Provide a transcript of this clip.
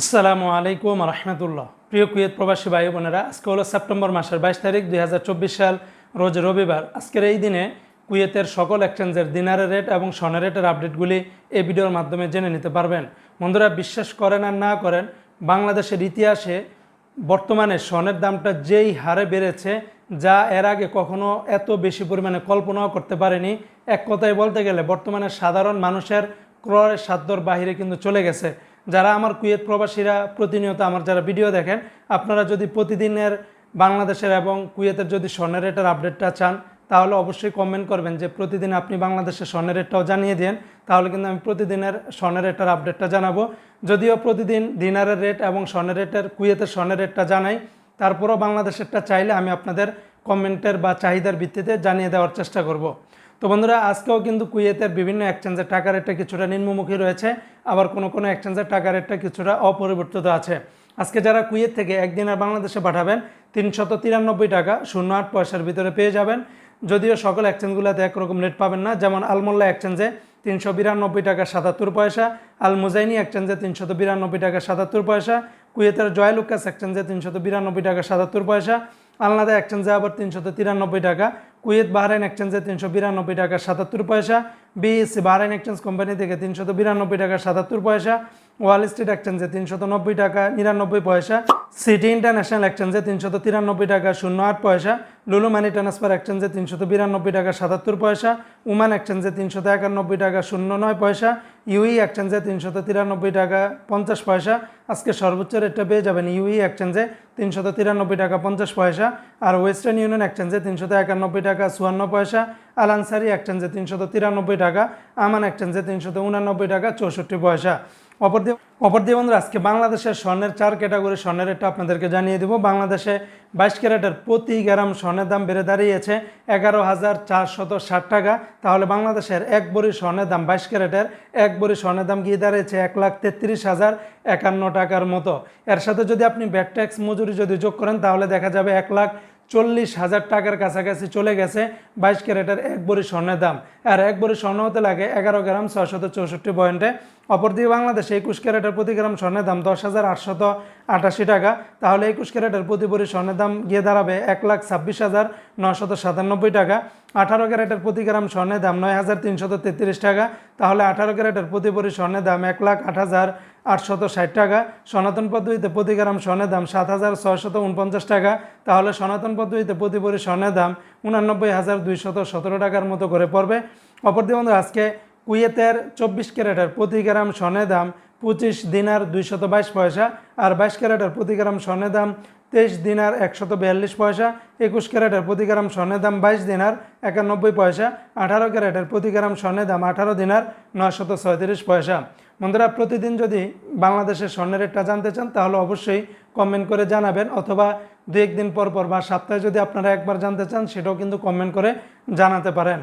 আসসালামু আলাইকুম রহমতুল্লাহ। প্রিয় কুয়েত প্রবাসী ভাই বোনেরা, আজকে হলো সেপ্টেম্বর মাসের বাইশ তারিখ দুই হাজার চব্বিশ সাল, রোজ রবিবার। আজকের এই দিনে কুয়েতের সকল এক্সচেঞ্জের দিনারের রেট এবং সনের রেটের আপডেটগুলি এই ভিডিওর মাধ্যমে জেনে নিতে পারবেন। বন্ধুরা, বিশ্বাস করেন আর না করেন, বাংলাদেশের ইতিহাসে বর্তমানে স্বর্ণের দামটা যেই হারে বেড়েছে, যা এর আগে কখনো এত বেশি পরিমাণে কল্পনাও করতে পারেনি, এক কথায় বলতে গেলে বর্তমানে সাধারণ মানুষের ক্রয়ের সাধ্যর বাহিরে কিন্তু চলে গেছে। যারা আমার কুয়েত প্রবাসীরা প্রতিনিয়ত আমার যারা ভিডিও দেখেন, আপনারা যদি প্রতিদিনের বাংলাদেশের এবং কুয়েতের যদি স্বর্ণের রেটের আপডেটটা চান, তাহলে অবশ্যই কমেন্ট করবেন যে প্রতিদিন আপনি বাংলাদেশের স্বর্ণের রেটটাও জানিয়ে দেন, তাহলে কিন্তু আমি প্রতিদিনের স্বর্ণের রেটের আপডেটটা জানাব। যদিও প্রতিদিন দিনারের রেট এবং স্বর্ণের রেটের কুয়েতের স্বর্ণের রেটটা জানাই, তারপরও বাংলাদেশেরটা চাইলে আমি আপনাদের কমেন্টের বা চাহিদার ভিত্তিতে জানিয়ে দেওয়ার চেষ্টা করব। তো বন্ধুরা, আজকেও কিন্তু কুয়েতের বিভিন্ন এক্সচেঞ্জের টাকা রেটটা কিছুটা নিম্নমুখী রয়েছে, আবার কোনো কোনো এক্সচেঞ্জের টাকা রেটটা কিছুটা অপরিবর্তিত আছে। আজকে যারা কুয়েত থেকে একদিনের বাংলাদেশে পাঠাবেন, তিনশত তিরানব্বই টাকা শূন্য আট পয়সার ভিতরে পেয়ে যাবেন। যদিও সকল এক্সচেঞ্জগুলোতে একরকম রেট পাবেন না, যেমন আলমোল্লা এক্সচেঞ্জে তিনশো বিরানব্বই টাকা সাতাত্তর পয়সা আল মুজাইনি এক্সচেঞ্জে তিনশত বিরানব্বই টাকা সাতাত্তর পয়সা, কুয়েতের জয়লুকাস এক্সচেঞ্জে তিনশত বিরানব্বই টাকা সাতাত্তর পয়সা, আলনাদা এক্সচেঞ্জে আবার তিনশত তিরানব্বই টাকা কুয়েত বাহরাইন এক্সচেঞ্জে তিনশো বিরানব্বই টাকা সাতাত্তর পয়সা, বিএসসি বাহরাইন এক্সচেঞ্জ কোম্পানি থেকে তিনশত বিরানব্বই টাকা সাতাত্তর পয়সা, ওয়াল স্ট্রিট এক্সচেঞ্জে তিনশত নব্বই টাকা, নিরানব্বই পয়সা, সিটি ইন্টারন্যাশনাল এক্সচেঞ্জে তিনশত তিরানব্বই টাকা, শূন্য আট পয়সা, লুলু মানি ট্রান্সফার এক্সচেঞ্জে তিনশত বিরানব্বই টাকা, সাতাত্তর পয়সা, উমান এক্সচেঞ্জে তিনশত একানব্বই টাকা, শূন্য নয় পয়সা ইউই এক্সচেঞ্জে তিনশত তিরানব্বই টাকা পঞ্চাশ পয়সা। আজকে সর্বোচ্চ রেটটা পেয়ে যাবেন ইউই এক্সচেঞ্জে তিনশত তিরানব্বই টাকা পঞ্চাশ পয়সা আর ওয়েস্টার্ন ইউনিয়ন এক্সচেঞ্জে তিনশত একানব্বই টাকা চুয়ান্ন পয়সা। আলানসারি এক্সচেঞ্জে তিনশত তিরানব্বই টাকা, আমান এক্সচেঞ্জে তিনশত উনানব্বই টাকা চৌষট্টি পয়সা। অপর দিয়ে অপর বন্ধুরা, আজকে বাংলাদেশের স্বর্ণের চার ক্যাটাগরি স্বর্ণের রেটটা আপনাদেরকে জানিয়ে দেবো। বাংলাদেশে বাইশ ক্যারেটের প্রতি গ্রাম স্বর্ণের দাম বেড়ে দাঁড়িয়েছে এগারো হাজার চারশত ষাট টাকা। তাহলে বাংলাদেশের এক বড়ি স্বর্ণের দাম বাইশ ক্যারেটের এক বড়ি স্বর্ণের দাম গিয়ে দাঁড়িয়েছে এক লাখ তেত্রিশ হাজার একান্ন টাকার মতো। এর সাথে যদি আপনি ব্যাট ট্যাক্স মজুরি যদি যোগ করেন, তাহলে দেখা যাবে এক লাখ চল্লিশ হাজার টাকার কাছাকাছি চলে গেছে। বাইশ ক্যারেটের এক বড়ি স্বর্ণের দাম। আর এক বড়ি স্বর্ণ হতে লাগে এগারো গ্রাম ছয়শত চৌষট্টি পয়েন্টে। অপরদিকে বাংলাদেশে একুশ ক্যারেটের প্রতি গ্রাম স্বর্ণের দাম দশ হাজার আটশত আটাশি টাকা। তাহলে একুশ ক্যারেটের প্রতি বড়ি স্বর্ণের দাম গিয়ে দাঁড়াবে এক লাখ ছাব্বিশ হাজার নশত সাতানব্বই টাকা। আঠারো ক্যারেটের প্রতি গ্রাম স্বর্ণের দাম নয় হাজার তিনশত তেত্রিশ টাকা। তাহলে আঠারো ক্যারেটের প্রতি বড়ি স্বর্ণের দাম এক লাখ আট হাজার আটশত ষাট টাকা, সনাতন পদ্ধতিতে প্রতি গ্রাম স্বর্ণের দাম সাত হাজার ছয়শত উনপঞ্চাশ টাকা। তাহলে সনাতন পদ্ধতিতে প্রতি ভরি স্বর্ণের দাম উনানব্বই হাজার দুইশত সতেরো টাকার মতো করে পড়বে। অপরদি বন্ধু, আজকে কুয়েতের চব্বিশ ক্যারেটের প্রতি গ্রাম স্বর্ণের দাম পঁচিশ দিনার দুইশত বাইশ পয়সা, আর বাইশ ক্যারেটের প্রতি গ্রাম স্বর্ণের দাম তেইশ দিনার একশত বিয়াল্লিশ পয়সা, একুশ ক্যারেটের প্রতি গ্রাম স্বর্ণের দাম বাইশ দিনার একানব্বই পয়সা, আঠারো ক্যারেটের প্রতি গ্রাম স্বর্ণের দাম আঠারো দিনার নয়শত ছয়ত্রিশ পয়সা। বন্ধুরা, প্রতিদিন যদি বাংলাদেশের স্বর্ণের রেটটা জানতে চান, তাহলে অবশ্যই কমেন্ট করে জানাবেন অথবা দু একদিন পর পর বা সপ্তাহে যদি আপনারা একবার জানতে চান, সেটাও কিন্তু কমেন্ট করে জানাতে পারেন।